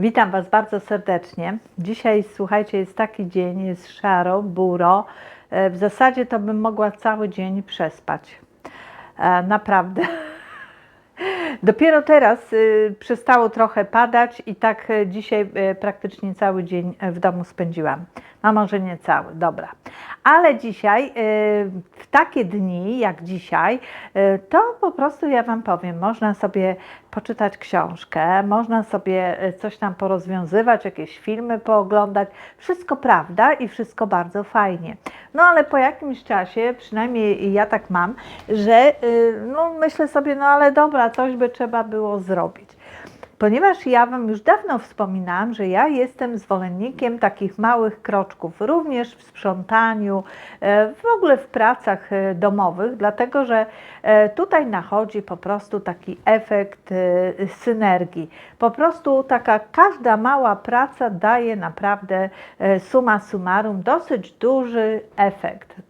Witam Was bardzo serdecznie. Dzisiaj, słuchajcie, jest taki dzień, jest szaro, buro. E, W zasadzie to bym mogła cały dzień przespać. E, Naprawdę. Dopiero teraz y, przestało trochę padać i tak e, dzisiaj e, praktycznie cały dzień e, w domu spędziłam. No może nie cały, dobra. Ale dzisiaj, e, w takie dni jak dzisiaj, e, to po prostu ja Wam powiem, można sobie poczytać książkę, można sobie e, coś tam porozwiązywać, jakieś filmy pooglądać. Wszystko prawda i wszystko bardzo fajnie. No ale po jakimś czasie, przynajmniej ja tak mam, że y, no, myślę sobie, no ale dobra, coś by trzeba było zrobić. Ponieważ ja Wam już dawno wspominałam, że ja jestem zwolennikiem takich małych kroczków, również w sprzątaniu, e, w ogóle w pracach e, domowych, dlatego że e, tutaj nachodzi po prostu taki efekt synergii. Po prostu taka każda mała praca daje naprawdę summa summarum dosyć duży efekt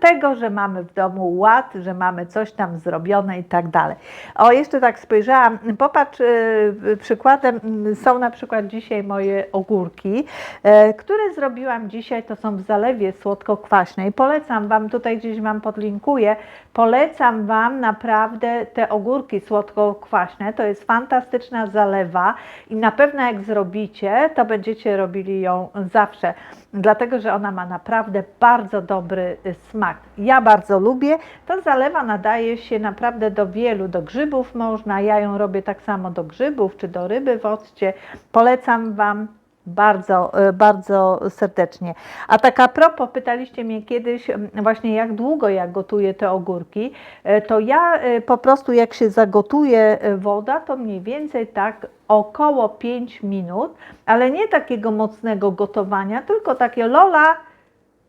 tego, że mamy w domu ład, że mamy coś tam zrobione i tak dalej. O, jeszcze tak spojrzałam, popatrz, e, przykładem m, są na przykład dzisiaj moje ogórki, e, które zrobiłam dzisiaj, to są w zalewie słodko-kwaśnej. Polecam Wam, tutaj gdzieś Wam podlinkuję, polecam Wam naprawdę te ogórki słodko-kwaśne, to jest fantastyczna zalewa i na pewno jak zrobicie, to będziecie robili ją zawsze, dlatego że ona ma naprawdę bardzo dobry y, smak. Ja bardzo lubię. Ta zalewa nadaje się naprawdę do wielu, do grzybów można, ja ją robię tak samo do grzybów czy do ryby w occie. Polecam Wam bardzo, y, bardzo serdecznie. A tak a propos, pytaliście mnie kiedyś właśnie jak długo ja gotuję te ogórki, y, to ja y, po prostu jak się zagotuje woda, to mniej więcej tak około 5 minut, ale nie takiego mocnego gotowania, tylko takie Lola,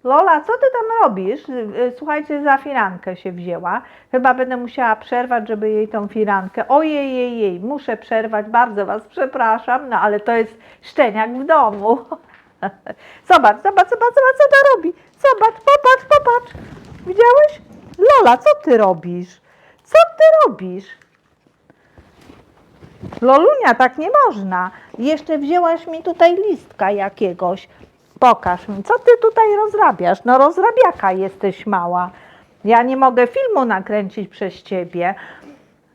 Lola, co ty tam robisz? Y, y, Słuchajcie, za firankę się wzięła. Chyba będę musiała przerwać, żeby jej tą firankę. Ojej, jej, jej, muszę przerwać, bardzo Was przepraszam, no ale to jest szczeniak w domu. Zobacz, zobacz, zobacz, zobacz, co to robi. Zobacz, popatrz, popatrz. Widziałeś? Lola, co ty robisz? Co ty robisz? Lolunia, tak nie można. Jeszcze wzięłaś mi tutaj listka jakiegoś. Pokaż mi, co ty tutaj rozrabiasz? No rozrabiaka jesteś mała. Ja nie mogę filmu nakręcić przez ciebie.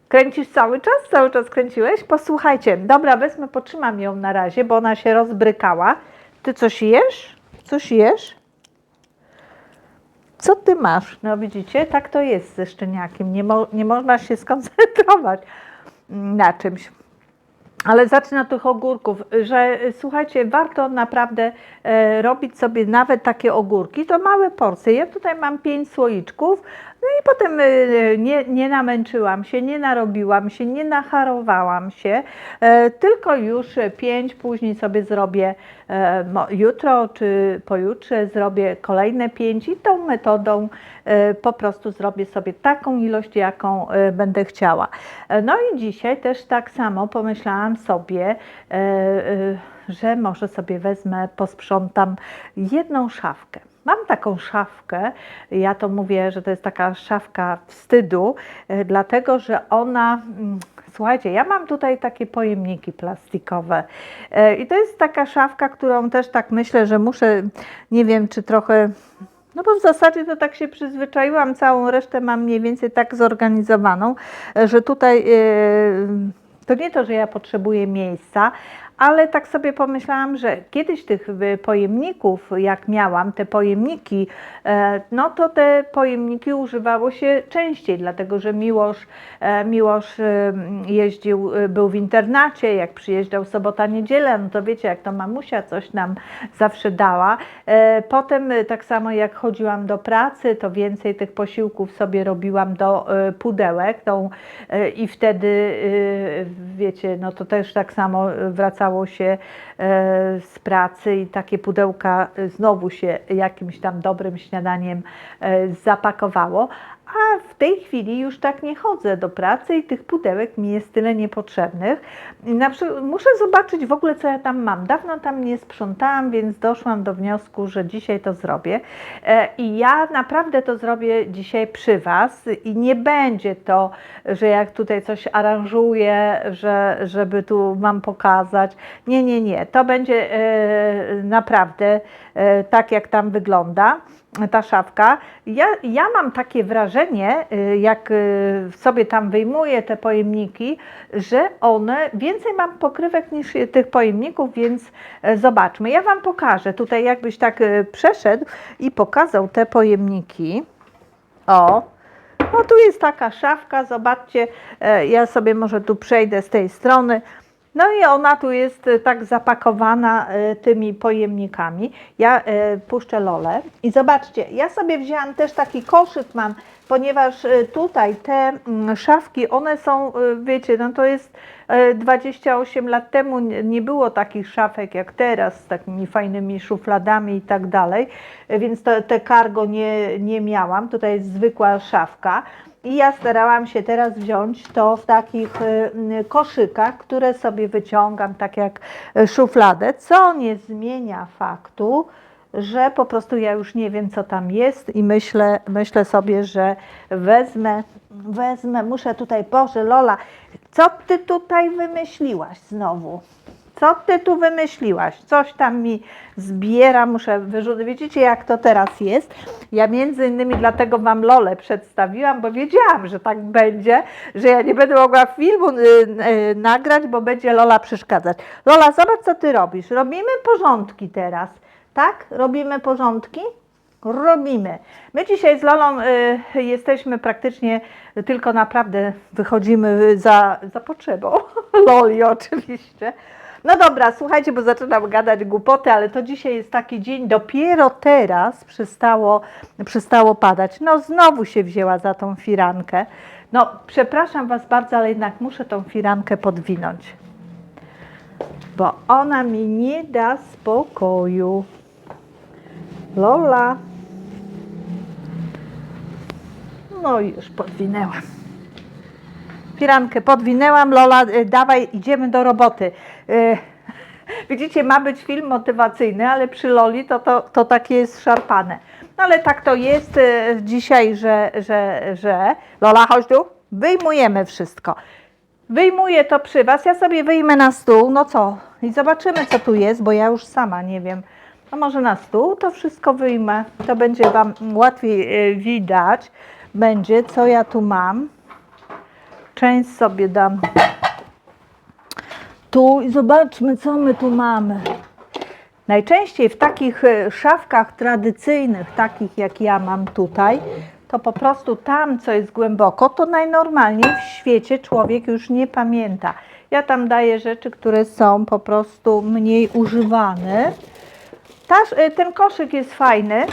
Kręcisz cały czas? Cały czas kręciłeś? Posłuchajcie, dobra, wezmę, potrzymam ją na razie, bo ona się rozbrykała. Ty coś jesz? Coś jesz? Co ty masz? No widzicie, tak to jest ze szczeniakiem. Nie, mo- nie można się skoncentrować na czymś. Ale zacznę od tych ogórków, że e, słuchajcie, warto naprawdę e, robić sobie nawet takie ogórki, to małe porcje. Ja tutaj mam pięć słoiczków, no i potem e, nie, nie namęczyłam się, nie narobiłam się, nie nacharowałam się, e, tylko już pięć, później sobie zrobię e, jutro czy pojutrze zrobię kolejne pięć i tą metodą po prostu zrobię sobie taką ilość, jaką będę chciała. No i dzisiaj też tak samo pomyślałam sobie, że może sobie wezmę, posprzątam jedną szafkę. Mam taką szafkę, ja to mówię, że to jest taka szafka wstydu, e, dlatego że ona, mm, słuchajcie, ja mam tutaj takie pojemniki plastikowe. E, i to jest taka szafka, którą też tak myślę, że muszę, nie wiem, czy trochę no bo w zasadzie to tak się przyzwyczaiłam, całą resztę mam mniej więcej tak zorganizowaną, e, że tutaj to nie to, że ja potrzebuję miejsca, ale tak sobie pomyślałam, że kiedyś tych pojemników, jak miałam, te pojemniki, e, no to te pojemniki używało się częściej, dlatego że Miłosz, e, Miłosz y, jeździł, był w internacie, jak przyjeżdżał sobota, niedziela, no to wiecie, jak to mamusia coś nam zawsze dała. E, Potem tak samo jak chodziłam do pracy, to więcej tych posiłków sobie robiłam do pudełek tą, i wtedy, wiecie, no to też tak samo y, wracało się e, z pracy i takie pudełka znowu się jakimś tam dobrym śniadaniem e, zapakowało. A w tej chwili już tak nie chodzę do pracy i tych pudełek mi jest tyle niepotrzebnych. Na przykład muszę zobaczyć w ogóle, co ja tam mam. Dawno tam nie sprzątałam, więc doszłam do wniosku, że dzisiaj to zrobię. E, I ja naprawdę to zrobię dzisiaj przy Was i nie będzie to, że jak tutaj coś aranżuję, że, żeby tu mam pokazać. Nie, nie, nie. To będzie e, naprawdę e, tak, jak tam wygląda ta szafka. Ja, ja mam takie wrażenie, y, jak y, sobie tam wyjmuję te pojemniki, że one, więcej mam pokrywek niż tych pojemników, więc e, zobaczmy. Ja Wam pokażę tutaj, jakbyś tak y, przeszedł i pokazał te pojemniki. O, no tu jest taka szafka, zobaczcie, e, ja sobie może tu przejdę z tej strony. No i ona tu jest e, tak zapakowana e, tymi pojemnikami. Ja e, puszczę lolę i zobaczcie, ja sobie wzięłam też taki koszyk mam, ponieważ tutaj te mm, szafki, one są, wiecie, no to jest 28 lat temu nie było takich szafek jak teraz z takimi fajnymi szufladami i tak dalej, e, więc to, te cargo nie, nie miałam. Tutaj jest zwykła szafka. I ja starałam się teraz wziąć to w takich y, y, koszykach, które sobie wyciągam, tak jak y, szufladę, co nie zmienia faktu, że po prostu ja już nie wiem, co tam jest i myślę, myślę sobie, że wezmę, wezmę, muszę tutaj, Boże, Lola, co ty tutaj wymyśliłaś znowu? Co ty tu wymyśliłaś? Coś tam mi zbiera, muszę wyrzucić. Widzicie, jak to teraz jest? Ja między innymi dlatego Wam Lolę przedstawiłam, bo wiedziałam, że tak będzie, że ja nie będę mogła filmu y, y, nagrać, bo będzie Lola przeszkadzać. Lola, zobacz, co Ty robisz. Robimy porządki teraz, tak? Robimy porządki? Robimy. My dzisiaj z Lolą y, jesteśmy praktycznie tylko naprawdę wychodzimy za, za potrzebą. Loli oczywiście. No dobra, słuchajcie, bo zaczynam gadać głupoty, ale to dzisiaj jest taki dzień, dopiero teraz przestało, przestało padać. No znowu się wzięła za tą firankę. No przepraszam Was bardzo, ale jednak muszę tą firankę podwinąć, bo ona mi nie da spokoju. Lola. No i już podwinęłam. Firankę podwinęłam, Lola, y, dawaj, idziemy do roboty. Y, Widzicie, ma być film motywacyjny, ale przy Loli to, to, to takie jest szarpane. No ale tak to jest y, dzisiaj, że, że, że... Lola, chodź tu. Wyjmujemy wszystko. Wyjmuję to przy Was, ja sobie wyjmę na stół, no co? I zobaczymy, co tu jest, bo ja już sama nie wiem. No może na stół to wszystko wyjmę. To będzie Wam łatwiej widać. Będzie, co ja tu mam. Część sobie dam tu i zobaczmy, co my tu mamy. Najczęściej w takich e, szafkach tradycyjnych, takich jak ja mam tutaj, to po prostu tam, co jest głęboko, to najnormalniej w świecie człowiek już nie pamięta. Ja tam daję rzeczy, które są po prostu mniej używane. Taż, e, ten koszyk jest fajny.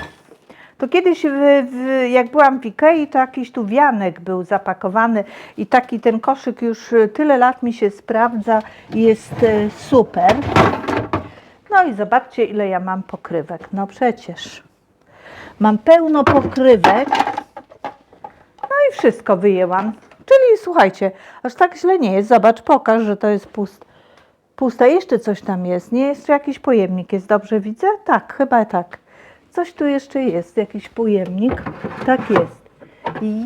To kiedyś, w, w, jak byłam w Ikei, to jakiś tu wianek był zapakowany i taki ten koszyk już e, tyle lat mi się sprawdza jest e, super. No i zobaczcie, ile ja mam pokrywek. No przecież. Mam pełno pokrywek. No i wszystko wyjęłam. Czyli słuchajcie, aż tak źle nie jest. Zobacz, pokaż, że to jest puste. Puste, jeszcze coś tam jest. Nie jest jakiś pojemnik, jest dobrze widzę? Tak, chyba tak. Coś tu jeszcze jest, jakiś pojemnik. Tak jest.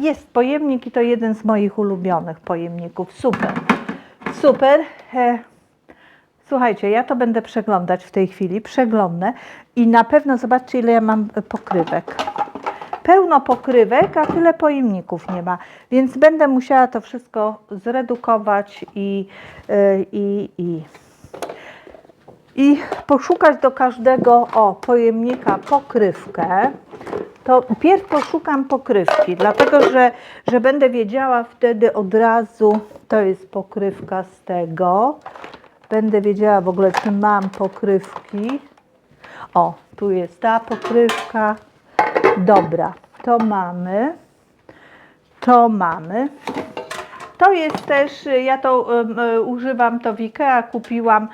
Jest pojemnik i to jeden z moich ulubionych pojemników. Super. Super. E, Słuchajcie, ja to będę przeglądać w tej chwili, przeglądnę i na pewno zobaczcie, ile ja mam pokrywek. Pełno pokrywek, a tyle pojemników nie ma, więc będę musiała to wszystko zredukować i, e, i, i, i poszukać do każdego o pojemnika pokrywkę. To pierw poszukam pokrywki, dlatego że, że będę wiedziała wtedy od razu, to jest pokrywka z tego. Będę wiedziała w ogóle, czy mam pokrywki. O, tu jest ta pokrywka. Dobra, to mamy. To mamy. To jest też, y, ja to y, używam, to w Ikea kupiłam.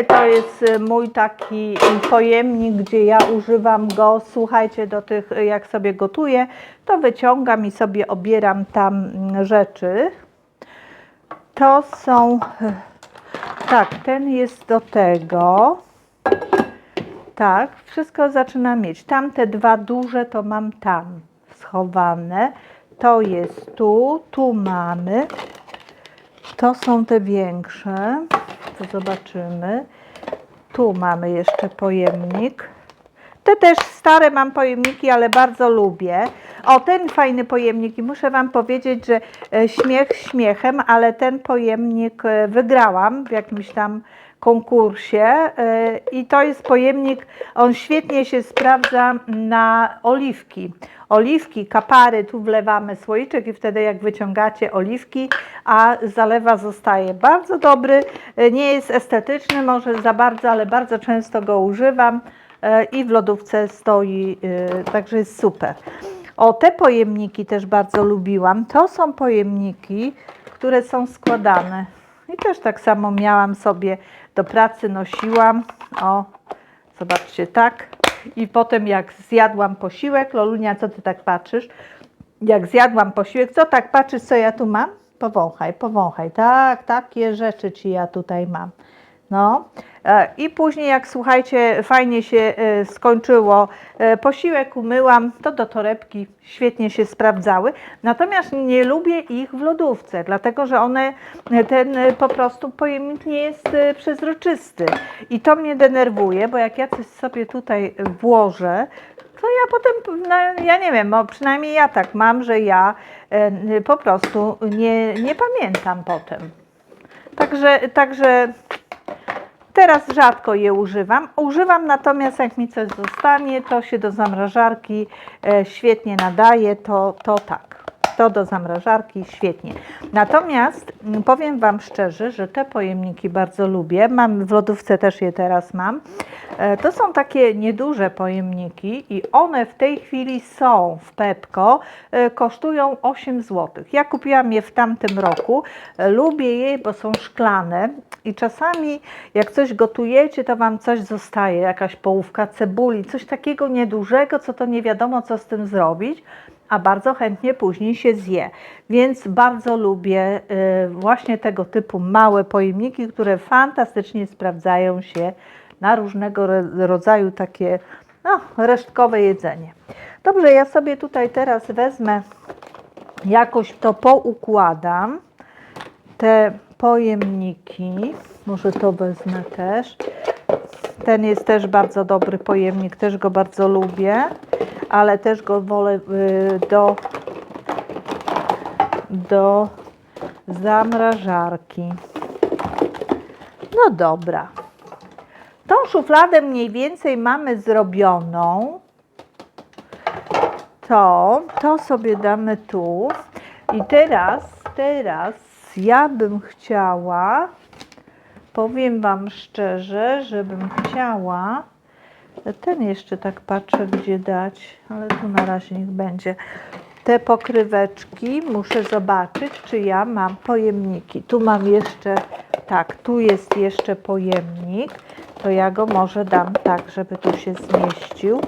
Y, To jest mój taki pojemnik, gdzie ja używam go, słuchajcie, do tych, jak sobie gotuję, to wyciągam i sobie obieram tam mm, rzeczy. To są, tak, ten jest do tego. Tak, wszystko zaczyna mieć. Tamte dwa duże to mam tam schowane. To jest tu, tu mamy. To są te większe. To zobaczymy. Tu mamy jeszcze pojemnik. Te też stare mam pojemniki, ale bardzo lubię. O, ten fajny pojemnik i muszę Wam powiedzieć, że e, śmiech śmiechem, ale ten pojemnik e, wygrałam w jakimś tam konkursie e, i to jest pojemnik, on świetnie się sprawdza na oliwki. Oliwki, kapary, tu wlewamy słoiczek i wtedy jak wyciągacie oliwki, a zalewa zostaje bardzo dobry, e, nie jest estetyczny może za bardzo, ale bardzo często go używam e, i w lodówce stoi, także jest super. O, te pojemniki też bardzo lubiłam. To są pojemniki, które są składane. I też tak samo miałam sobie do pracy, nosiłam. O, zobaczcie, tak. I potem jak zjadłam posiłek, Lolunia, co ty tak patrzysz? Jak zjadłam posiłek, co tak patrzysz, co ja tu mam? Powąchaj, powąchaj. Tak, takie rzeczy ci ja tutaj mam. No e, i później jak słuchajcie, fajnie się e, skończyło, e, posiłek umyłam, to do torebki świetnie się sprawdzały. Natomiast nie lubię ich w lodówce, dlatego że one, ten po prostu pojemnik nie jest przezroczysty. I to mnie denerwuje, bo jak ja coś sobie tutaj włożę, to ja potem, no, ja nie wiem, przynajmniej ja tak mam, że ja po prostu nie, nie pamiętam potem. Także, także Teraz rzadko je używam. Używam natomiast, jak mi coś zostanie, to się do zamrażarki e, świetnie nadaje, to, to tak. To do zamrażarki świetnie. Natomiast mm, powiem Wam szczerze, że te pojemniki bardzo lubię. Mam w lodówce też je teraz mam. E, To są takie nieduże pojemniki i one w tej chwili są w Pepko, e, kosztują 8 zł. Ja kupiłam je w tamtym roku. E, Lubię je, bo są szklane i czasami jak coś gotujecie, to Wam coś zostaje, jakaś połówka cebuli, coś takiego niedużego, co to nie wiadomo co z tym zrobić a bardzo chętnie później się zje. Więc bardzo lubię y, właśnie tego typu małe pojemniki, które fantastycznie sprawdzają się na różnego ro- rodzaju takie no, resztkowe jedzenie. Dobrze, ja sobie tutaj teraz wezmę, jakoś to poukładam, te pojemniki. Może to wezmę też. Ten jest też bardzo dobry pojemnik, też go bardzo lubię, ale też go wolę y, do, do zamrażarki. No dobra. Tą szufladę mniej więcej mamy zrobioną. To, to sobie damy tu. I teraz, teraz ja bym chciała, powiem Wam szczerze, żebym chciała, ten jeszcze tak patrzę, gdzie dać, ale tu na razie niech będzie. Te pokryweczki muszę zobaczyć, czy ja mam pojemniki. Tu mam jeszcze, tak, tu jest jeszcze pojemnik, to ja go może dam tak, żeby tu się zmieścił.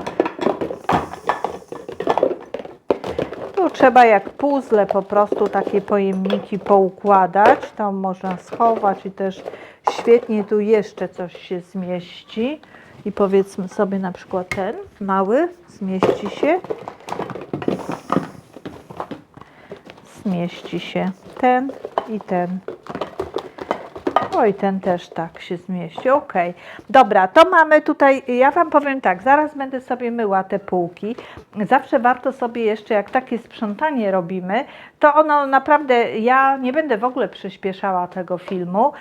Tu trzeba jak puzzle po prostu takie pojemniki poukładać. Tam można schować i też świetnie tu jeszcze coś się zmieści. I powiedzmy sobie na przykład ten mały zmieści się. Zmieści się ten i ten. Oj, ten też tak się zmieści. Ok. Dobra, to mamy tutaj, ja Wam powiem tak, zaraz będę sobie myła te półki. Zawsze warto sobie jeszcze, jak takie sprzątanie robimy, to ono naprawdę, ja nie będę w ogóle przyspieszała tego filmu.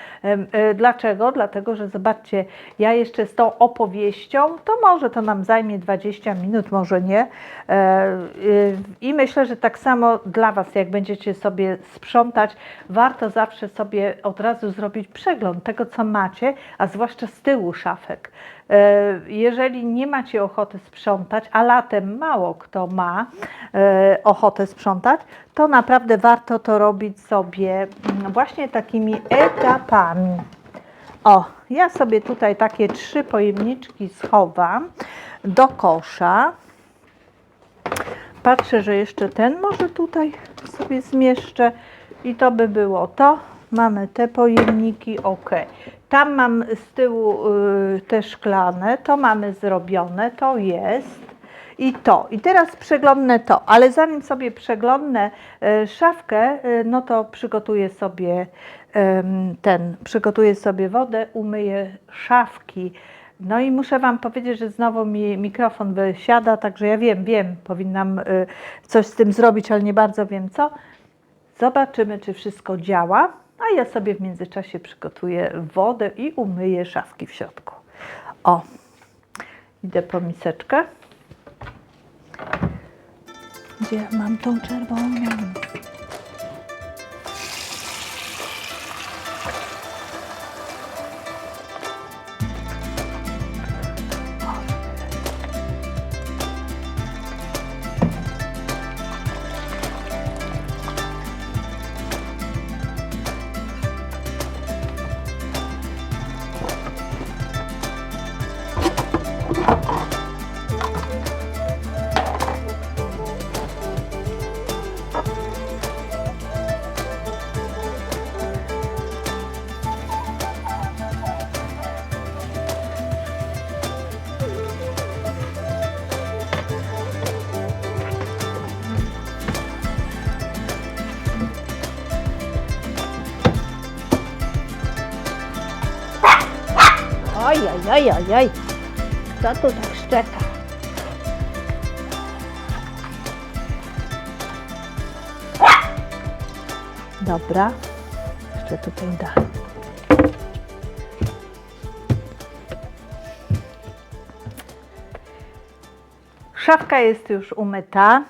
E, Dlaczego? Dlatego, że zobaczcie, ja jeszcze z tą opowieścią, to może to nam zajmie 20 minut, może nie. E, y, I myślę, że tak samo dla Was, jak będziecie sobie sprzątać, warto zawsze sobie od razu zrobić przegląd tego, co macie, a zwłaszcza z tyłu szafek. E, Jeżeli nie macie ochoty sprzątać, a latem mało kto ma e, ochotę sprzątać, to naprawdę warto to robić sobie właśnie takimi etapami. O, ja sobie tutaj takie trzy pojemniczki schowam do kosza. Patrzę, że jeszcze ten może tutaj sobie zmieszczę i to by było to. Mamy te pojemniki, ok. Tam mam z tyłu y, te szklane, to mamy zrobione, to jest i to. I teraz przeglądnę to, ale zanim sobie przeglądnę y, szafkę, y, no to przygotuję sobie ten, przygotuję sobie wodę, umyję szafki. No i muszę Wam powiedzieć, że znowu mi mikrofon wysiada, także ja wiem, wiem, powinnam coś z tym zrobić, ale nie bardzo wiem co. Zobaczymy, czy wszystko działa, a ja sobie w międzyczasie przygotuję wodę i umyję szafki w środku. O, idę po miseczkę. Gdzie mam tą czerwoną? Oj. Kto tu tak szczeka? Dobra. Jeszcze tutaj dalej. Szafka jest już umyta,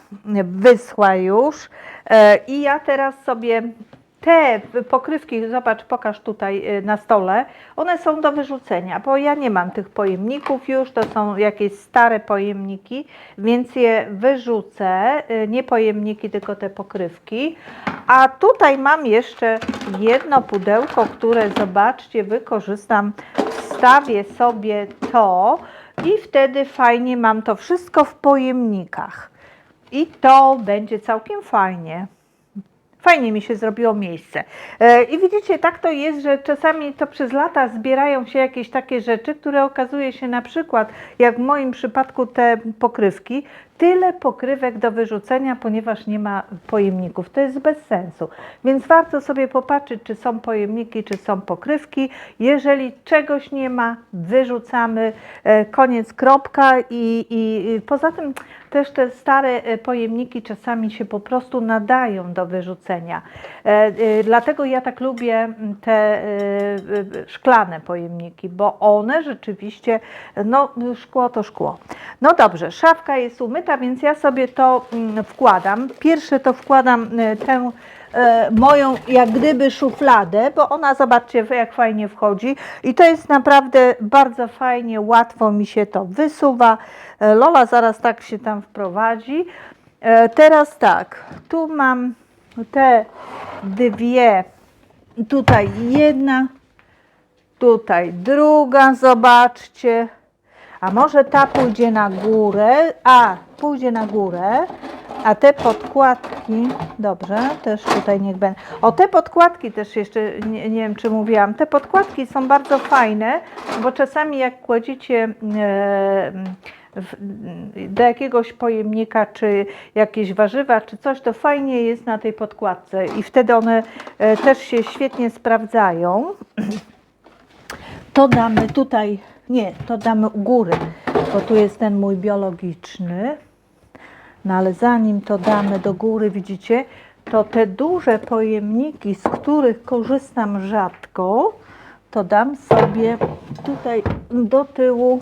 wyschła już e, i ja teraz sobie te pokrywki, zobacz, pokaż tutaj e, na stole, one są do wyrzucenia, bo ja nie mam tych pojemników już, to są jakieś stare pojemniki, więc je wyrzucę, e, nie pojemniki, tylko te pokrywki. A tutaj mam jeszcze jedno pudełko, które zobaczcie, wykorzystam, wstawię sobie to i wtedy fajnie mam to wszystko w pojemnikach. I to będzie całkiem fajnie. Fajnie mi się zrobiło miejsce. E, I widzicie, tak to jest, że czasami to przez lata zbierają się jakieś takie rzeczy, które okazuje się na przykład, jak w moim przypadku te pokrywki, tyle pokrywek do wyrzucenia, ponieważ nie ma pojemników. To jest bez sensu. Więc warto sobie popatrzeć, czy są pojemniki, czy są pokrywki. Jeżeli czegoś nie ma, wyrzucamy, e, koniec, kropka. I, i, i poza tym też te stare e, pojemniki czasami się po prostu nadają do wyrzucenia. E, e, Dlatego ja tak lubię m, te szklane pojemniki, bo one rzeczywiście, no szkło to szkło. No dobrze, szafka jest umyta, więc ja sobie to mm, wkładam. Pierwsze to wkładam tę moją jak gdyby szufladę, bo ona zobaczcie jak fajnie wchodzi i to jest naprawdę bardzo fajnie, łatwo mi się to wysuwa. E, Lola zaraz tak się tam wprowadzi. E, Teraz tak, tu mam te dwie, tutaj jedna, tutaj druga, zobaczcie. A może ta pójdzie na górę? A, pójdzie na górę. A te podkładki, dobrze, też tutaj niech będą. O, te podkładki też jeszcze, nie, nie wiem czy mówiłam, te podkładki są bardzo fajne, bo czasami jak kładziecie e, w, do jakiegoś pojemnika, czy jakieś warzywa, czy coś, to fajnie jest na tej podkładce i wtedy one e, też się świetnie sprawdzają. To damy tutaj, nie, to damy u góry, bo tu jest ten mój biologiczny. No ale zanim to damy do góry, widzicie, to te duże pojemniki, z których korzystam rzadko, to dam sobie tutaj do tyłu,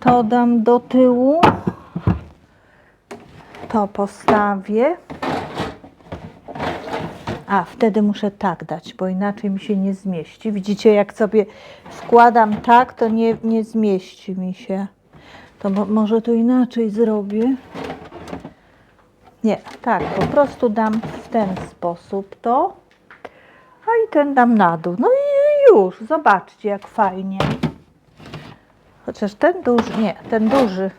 to dam do tyłu, to postawię. A, wtedy muszę tak dać, bo inaczej mi się nie zmieści. Widzicie, jak sobie wkładam tak, to nie, nie zmieści mi się. To mo- może to inaczej zrobię. Nie, tak, po prostu dam w ten sposób to. A i ten dam na dół. No i już, zobaczcie jak fajnie. Chociaż ten duży, nie, ten duży,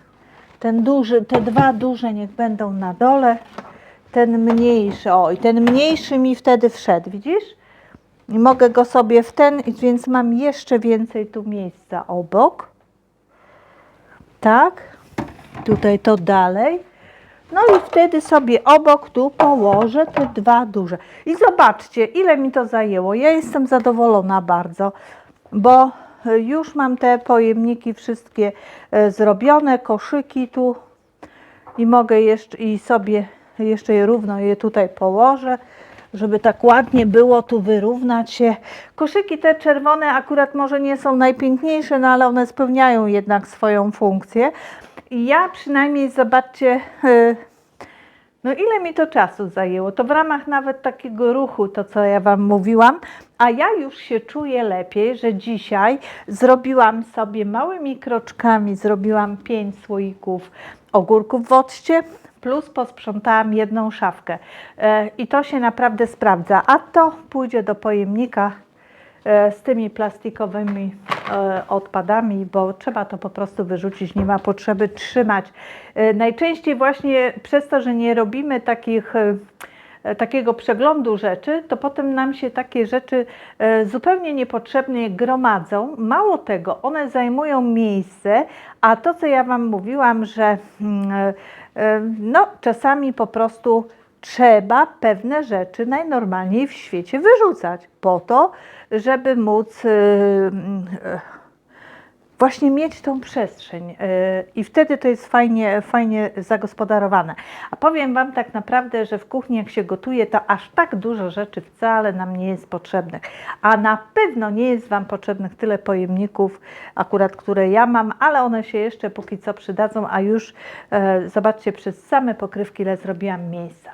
ten duży, te dwa duże niech będą na dole. Ten mniejszy, o i ten mniejszy mi wtedy wszedł, widzisz? I mogę go sobie w ten, więc mam jeszcze więcej tu miejsca obok. Tak, tutaj to dalej. No i wtedy sobie obok tu położę te dwa duże. I zobaczcie, ile mi to zajęło. Ja jestem zadowolona bardzo, bo y, już mam te pojemniki wszystkie e, zrobione, koszyki tu i mogę jeszcze i sobie jeszcze je równo je tutaj położę, żeby tak ładnie było tu wyrównać się. Koszyki te czerwone akurat może nie są najpiękniejsze, no ale one spełniają jednak swoją funkcję. I ja przynajmniej zobaczcie, y, no ile mi to czasu zajęło? To w ramach nawet takiego ruchu, to co ja Wam mówiłam, a ja już się czuję lepiej, że dzisiaj zrobiłam sobie małymi kroczkami, zrobiłam pięć słoików ogórków w plus posprzątałam jedną szafkę. E, I to się naprawdę sprawdza, a to pójdzie do pojemnika e, z tymi plastikowymi e, odpadami, bo trzeba to po prostu wyrzucić, nie ma potrzeby trzymać. Najczęściej właśnie przez to, że nie robimy takich takiego przeglądu rzeczy, to potem nam się takie rzeczy zupełnie niepotrzebnie gromadzą. Mało tego, one zajmują miejsce, a to, co ja Wam mówiłam, że mm, no, czasami po prostu trzeba pewne rzeczy najnormalniej w świecie wyrzucać po to, żeby móc właśnie mieć tą przestrzeń yy, i wtedy to jest fajnie, fajnie zagospodarowane. A powiem Wam tak naprawdę, że w kuchni jak się gotuje, to aż tak dużo rzeczy wcale nam nie jest potrzebnych. A na pewno nie jest Wam potrzebnych tyle pojemników, akurat które ja mam, ale one się jeszcze póki co przydadzą, a już e, zobaczcie, przez same pokrywki ile zrobiłam miejsca.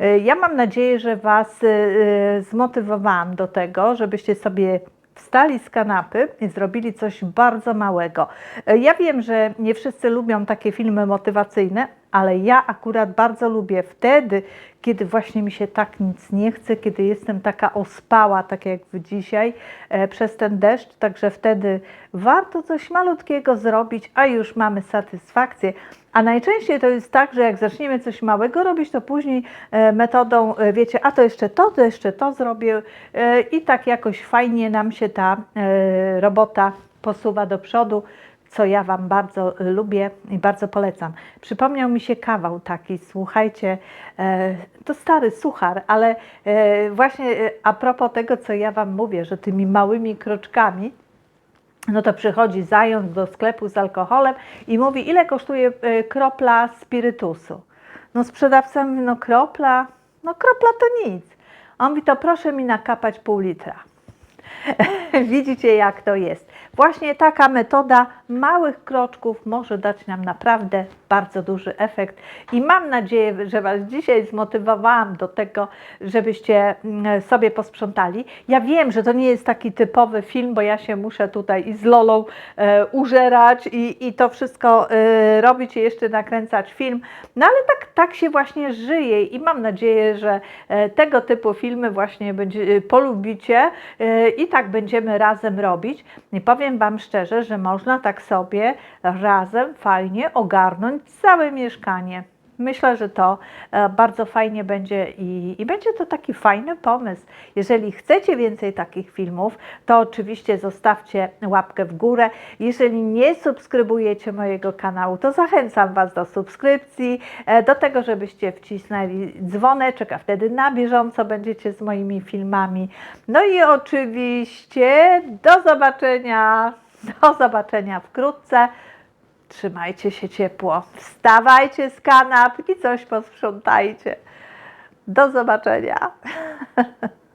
E, Ja mam nadzieję, że Was e, zmotywowałam do tego, żebyście sobie wstali z kanapy i zrobili coś bardzo małego. E, Ja wiem, że nie wszyscy lubią takie filmy motywacyjne, ale ja akurat bardzo lubię wtedy, kiedy właśnie mi się tak nic nie chce, kiedy jestem taka ospała, tak jak dzisiaj, e, przez ten deszcz, także wtedy warto coś malutkiego zrobić, a już mamy satysfakcję. A najczęściej to jest tak, że jak zaczniemy coś małego robić, to później e, metodą, e, wiecie, a to jeszcze to, to jeszcze to zrobię e, i tak jakoś fajnie nam się ta e, robota posuwa do przodu co ja Wam bardzo lubię i bardzo polecam. Przypomniał mi się kawał taki, słuchajcie, e, to stary suchar, ale e, właśnie e, a propos tego, co ja Wam mówię, że tymi małymi kroczkami, no to przychodzi zając do sklepu z alkoholem i mówi, ile kosztuje kropla spirytusu. No sprzedawca mówi, no kropla, no kropla to nic. On mówi, to proszę mi nakapać pół litra. Widzicie, jak to jest. Właśnie taka metoda małych kroczków może dać nam naprawdę bardzo duży efekt. I mam nadzieję, że Was dzisiaj zmotywowałam do tego, żebyście mm, sobie posprzątali. Ja wiem, że to nie jest taki typowy film, bo ja się muszę tutaj i z Lolą e, użerać i, i to wszystko e, robić i jeszcze nakręcać film. No ale tak, tak się właśnie żyje i mam nadzieję, że e, tego typu filmy właśnie będzie, polubicie e, i tak będziemy razem robić. I powiem Wam szczerze, że można tak sobie razem fajnie ogarnąć całe mieszkanie. Myślę, że to e, bardzo fajnie będzie i, i będzie to taki fajny pomysł. Jeżeli chcecie więcej takich filmów, to oczywiście zostawcie łapkę w górę. Jeżeli nie subskrybujecie mojego kanału, to zachęcam Was do subskrypcji, e, do tego, żebyście wcisnęli dzwoneczek, a wtedy na bieżąco będziecie z moimi filmami. No i oczywiście do zobaczenia, do zobaczenia wkrótce. Trzymajcie się ciepło, wstawajcie z kanap i coś posprzątajcie. Do zobaczenia.